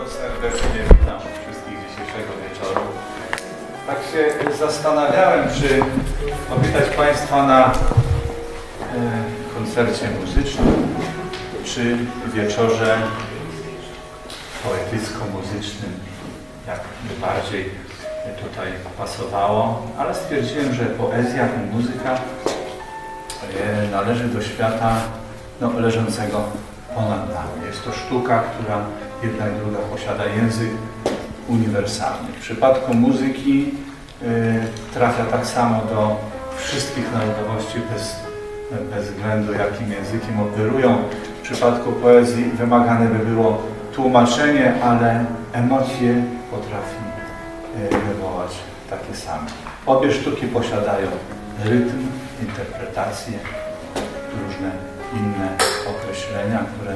Bardzo serdecznie witam wszystkich dzisiejszego wieczoru. Tak się zastanawiałem, czy powitać Państwa na e, koncercie muzycznym, czy wieczorze poetycko-muzycznym, jak by bardziej tutaj pasowało, ale stwierdziłem, że poezja i muzyka e, należy do świata no, leżącego ponad nami. Jest to sztuka, która jedna i druga posiada język uniwersalny. W przypadku muzyki y, trafia tak samo do wszystkich narodowości bez, bez względu jakim językiem operują. W przypadku poezji wymagane by było tłumaczenie, ale emocje potrafi y, wywołać takie same. Obie sztuki posiadają rytm, interpretację, różne inne określenia, które,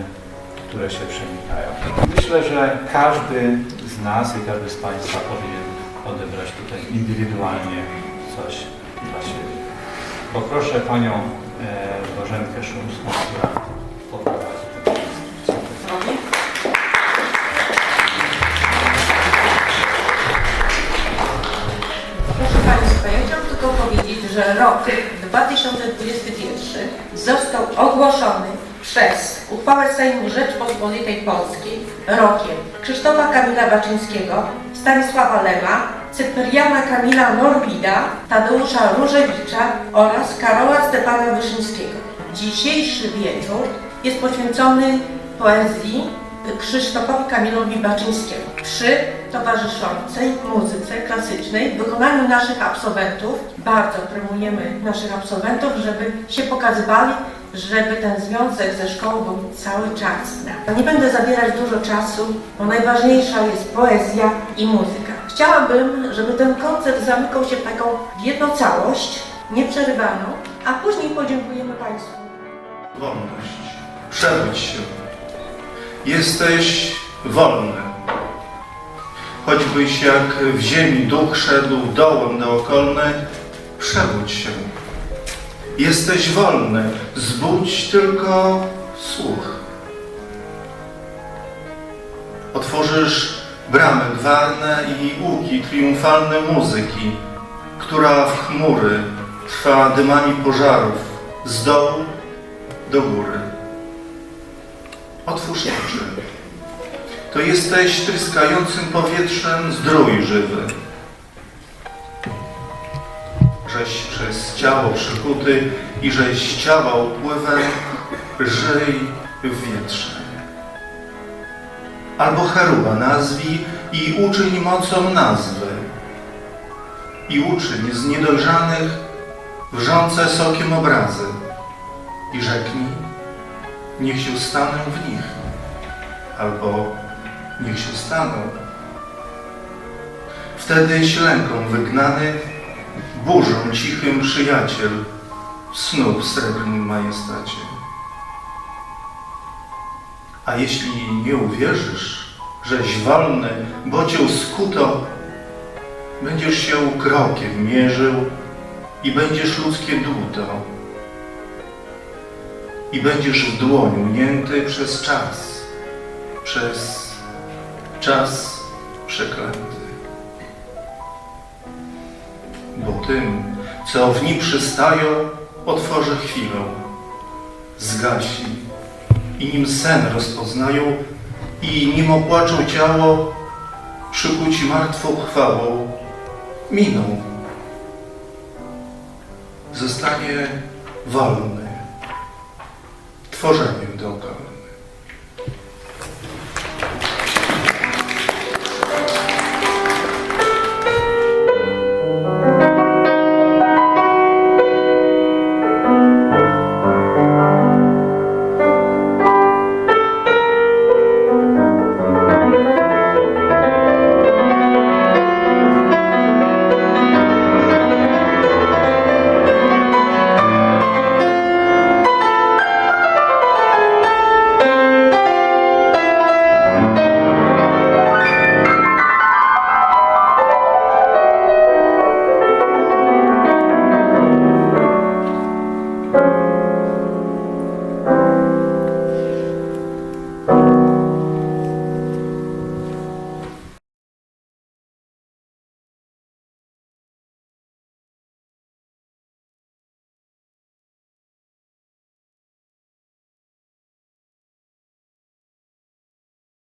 które się przenikają. Myślę, że każdy z nas i każdy z Państwa powinien odebrać tutaj indywidualnie coś dla siebie. Poproszę Panią e, Bożenkę Szumską, która poprowadzi ten. Proszę Państwa, ja chciałam tylko powiedzieć, że rok 2021 został ogłoszony przez uchwałę Sejmu Rzeczpospolitej Polskiej rokiem Krzysztofa Kamila Baczyńskiego, Stanisława Lema, Cypriana Kamila Norwida, Tadeusza Różewicza oraz Karola Stepana Wyszyńskiego. Dzisiejszy wieczór jest poświęcony poezji Krzysztofowi Kamilowi Baczyńskiemu przy towarzyszącej muzyce klasycznej w wykonaniu naszych absolwentów. Bardzo promujemy naszych absolwentów, żeby się pokazywali, żeby ten związek ze szkołą był cały czas. Nie będę zabierać dużo czasu, bo najważniejsza jest poezja i muzyka. Chciałabym, żeby ten koncert zamykał się w taką jedną całość, nieprzerywaną, a później podziękujemy Państwu. wolność. Przebudź się. Jesteś wolny. Choćbyś jak w ziemi duch szedł dołem naokolny, przebudź się. Jesteś wolny, zbudź tylko słuch. Otworzysz bramy gwarne i łuki triumfalne muzyki, która w chmury trwa dymami pożarów z dołu do góry. Otwórz oczy. To jesteś tryskającym powietrzem zdrój żywy. Przez ciało przykuty i żeś ciała upływem, żyj w wietrze. Albo cheruba nazwij i uczyń mocą nazwy. I uczyń z niedojrzanych wrzące sokiem obrazy i rzeknij, niech się staną w nich, albo niech się staną. Wtedyś lęką wygnany, burzą cichym przyjaciel, snu w srebrnym majestacie. A jeśli nie uwierzysz, żeś wolny, bo cię skuto, będziesz się krokiem mierzył i będziesz ludzkie dłuto i będziesz w dłoni unięty przez czas, przez czas przeklęty. Tym, co w nim przystają, otworzę chwilę, zgasi i nim sen rozpoznają i nim opłaczą ciało, przykuci martwą chwałą, miną. Zostanie wolny tworzeniem dookoła.